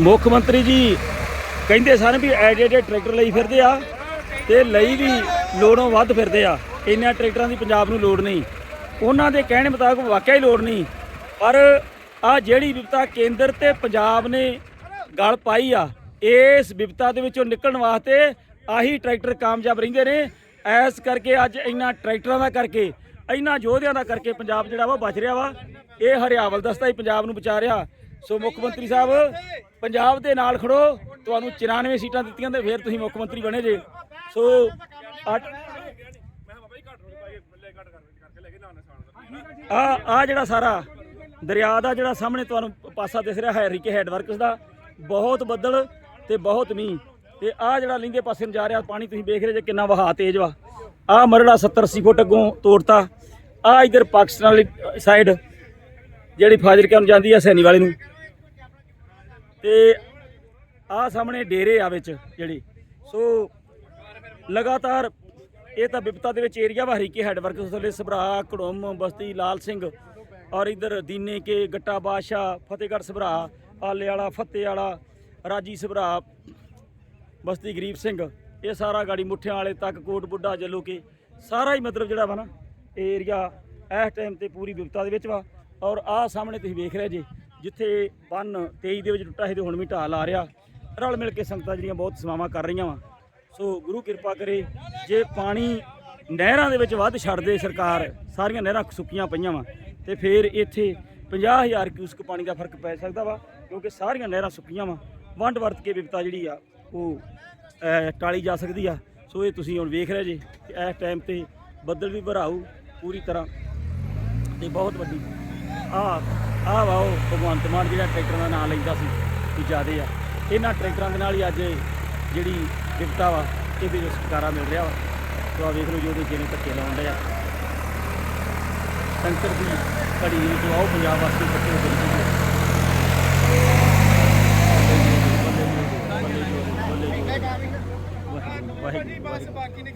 ਮੁੱਖ ਮੰਤਰੀ ਜੀ ਕਹਿੰਦੇ ਸਨ ਵੀ ਐਡੇ ਐਡੇ ਟਰੈਕਟਰ ਲਈ ਫਿਰਦੇ ਆ ਤੇ ਲਈ ਵੀ ਲੋੜੋਂ ਵੱਧ ਫਿਰਦੇ ਆ। ਇੰਨਿਆਂ ਟਰੈਕਟਰਾਂ ਦੀ ਪੰਜਾਬ ਨੂੰ ਲੋੜ ਨਹੀਂ। ਉਹਨਾਂ ਦੇ ਕਹਿਣ ਮੁਤਾਬਕ ਵਾਕਿਆ ਹੀ ਲੋੜ ਨਹੀਂ। ਪਰ ਆ ਜਿਹੜੀ ਵਿਪਤਾ ਕੇਂਦਰ ਤੇ ਪੰਜਾਬ ਨੇ ਗਲ ਪਾਈ ਆ, ਇਸ ਵਿਪਤਾ ਦੇ ਵਿੱਚੋਂ ਨਿਕਲਣ ਵਾਸਤੇ ਆਹੀ ਟਰੈਕਟਰ ਕਾਮਯਾਬ ਰਹਿੰਦੇ ਨੇ। ਐਸ ਕਰਕੇ ਅੱਜ ਇੰਨਾ ਟਰੈਕਟਰਾਂ ਦਾ ਕਰਕੇ, ਇੰਨਾ ਯੋਧਿਆਂ ਦਾ ਕਰਕੇ ਪੰਜਾਬ ਜਿਹੜਾ ਵਾ ਬਚ ਰਿਹਾ ਵਾ। ਇਹ ਹਰਿਆਵਲ ਦਸਤਾ ਹੀ ਪੰਜਾਬ ਨੂੰ ਬਚਾ ਰਿਹਾ। ਸੋ ਮੁੱਖ ਮੰਤਰੀ ਸਾਹਿਬ, ਪੰਜਾਬ ਦੇ ਨਾਲ ਖੜੋ। ਤੁਹਾਨੂੰ 94 ਸੀਟਾਂ ਦਿੱਤੀਆਂ ਤੇ ਫਿਰ ਤੁਸੀਂ ਮੁੱਖ ਮੰਤਰੀ ਬਣੇ ਜੇ। ਸੋ ਆ ਆ ਜਿਹੜਾ ਸਾਰਾ ਦਰਿਆ ਦਾ ਜਿਹੜਾ ਸਾਹਮਣੇ ਤੁਹਾਨੂੰ ਪਾਸਾ ਦਿਸ ਰਿਹਾ ਹੈ ਰਿਕੇ ਹੈਡਵਰਕਸ ਦਾ, ਬਹੁਤ ਬੱਦਲ ਤੇ ਬਹੁਤ ਮੀਂਹ। ਤੇ ਆ ਜਿਹੜਾ ਲਿੰਗੇ ਪਾਸੇ ਨੂੰ ਜਾ ਰਿਹਾ, ਪਾਣੀ ਤੁਸੀਂ ਵੇਖ ਰਹੇ ਜੇ ਕਿੰਨਾ ਵਹਾਅ ਤੇਜ਼ ਵਾ। ਆ ਮਰੜਾ 70 80 ਫੁੱਟ ਅੱਗੋਂ ਤੋੜਤਾ। ਆ ਇਧਰ ਪਾਕਿਸਤਾਨ ਵਾਲੀ ਸਾਈਡ ਜਿਹੜੀ ਫਾਜ਼ਿਲਕਾ ਨੂੰ ਜਾਂਦੀ ਆ ਸੈਣੀ ਵਾਲੇ ਨੂੰ। ਤੇ ਆ ਸਾਹਮਣੇ ਡੇਰੇ ਆ ਵਿੱਚ ਜਿਹੜੀ। ਸੋ ਲਗਾਤਾਰ ਇਹ ਤਾਂ ਵਿਪਤਾ ਦੇ ਵਿੱਚ ਏਰੀਆ ਵਾ ਹਰੀਕੇ ਹੈਡਵਰਕਸ ਥੱਲੇ ਸਭਰਾ ਕੜੋਮ ਬਸਤੀ, ਲਾਲ ਸਿੰਘ ਔਰ ਇਧਰ ਦੀਨੇ ਕੇ, ਗੱਟਾ ਬਾਦਸ਼ਾਹ, ਫਤਿਹਗੜ੍ਹ ਸਭਰਾ ਆਲੇ ਵਾਲਾ ਫਤਿਹ ਵਾਲਾ ਰਾਜੀ ਸਭਰਾ, ਬਸਤੀ ਗਰੀਬ ਸਿੰਘ, ਇਹ ਸਾਰਾ ਗਾੜੀ ਮੁੱਠਿਆਂ ਵਾਲੇ ਤੱਕ ਕੋਟ ਬੁੱਢਾ ਜੱਲੋ ਕੇ ਸਾਰਾ ਹੀ ਮਤਲਬ ਜਿਹੜਾ ਵਾ ਨਾ, ਇਹ ਏਰੀਆ ਇਸ ਟਾਈਮ ਤੇ ਪੂਰੀ ਵਿਪਤਾ ਦੇ ਵਿੱਚ ਵਾ। ਔਰ ਆਹ ਸਾਹਮਣੇ ਤੁਸੀਂ ਵੇਖ ਰਹੇ ਜੇ, ਜਿੱਥੇ ਬੰਨ 23 ਦੇ ਵਿੱਚ ਟੁੱਟਾ ਸੀ ਤੇ ਹੁਣ ਵੀ ਢਾਲ ਆ ਰਿਹਾ। ਰਲ ਮਿਲ ਕੇ ਸੰਗਤਾਂ ਜਿਹੜੀਆਂ ਬਹੁਤ ਸੇਵਾਵਾਂ ਕਰ ਰਹੀਆਂ ਵਾ। ਸੋ ਗੁਰੂ ਕਿਰਪਾ ਕਰੇ, ਜੇ ਪਾਣੀ ਨਹਿਰਾਂ ਦੇ ਵਿੱਚ ਵੱਧ ਛੱਡ ਦੇ ਸਰਕਾਰ, ਸਾਰੀਆਂ ਨਹਿਰਾਂ ਸੁੱਕੀਆਂ ਪਈਆਂ ਵਾ, ਤੇ ਫਿਰ ਇੱਥੇ 50000 ਕਿਊਸਕ ਪਾਣੀ ਦਾ ਫ਼ਰਕ ਪੈ ਸਕਦਾ ਵਾ, ਕਿਉਂਕਿ ਸਾਰੀਆਂ ਨਹਿਰਾਂ ਸੁੱਕੀਆਂ ਵਾ। ਵੰਡ ਵਰਤ ਕੇ ਵਿਪਤਾ ਜਿਹੜੀ ਆ, ਉਹ ਟਾਲੀ ਜਾ ਸਕਦੀ ਆ। ਸੋ ਇਹ ਤੁਸੀਂ ਹੁਣ ਵੇਖ ਰਹੇ ਜੇ, ਇਸ ਟਾਈਮ ਤੇ ਬੱਦਲ ਵੀ ਭਰਾਊ ਪੂਰੀ ਤਰ੍ਹਾਂ, ਤੇ ਬਹੁਤ ਵੱਡੀ ਆ ਆ ਵਾ ਉਹ ਭਗਵੰਤ ਮਾਨ ਜਿਹੜਾ ਟਰੈਕਟਰਾਂ ਦਾ ਨਾਮ ਲੈਂਦਾ ਸੀ ਕਿ ਜਿਆਦੇ ਆ ਇਹਨਾਂ ਟਰੈਕਟਰਾਂ ਦੇ ਨਾਲ ਹੀ ਅੱਜ ਜਿਹੜੀ ਦਿੱਕਤਾ ਵਾ ਇਹਦੇ ਜੋ ਸਟਕਾਰਾ ਮਿਲ ਰਿਹਾ ਵਾ ਤੋ ਆ ਵੇਖ ਲਓ ਜੋ ਦੇ ਜਿਹਨੇ ਧੱਕੇ ਲਾਉਣ ਡਿਆ ਸੰਕਟ ਦੀ ਘੜੀ ਦੇ ਵਿੱਚ ਆਓ ਪੰਜਾਬ ਵਾਸੀ ਧੱਕੇ ਦੇ ਵਿੱਚ ਵਾਹਿਗੁਰੂ ਵਾਹਿਗੁਰੂ ਬਸ ਬਾਕੀ ਨਹੀਂ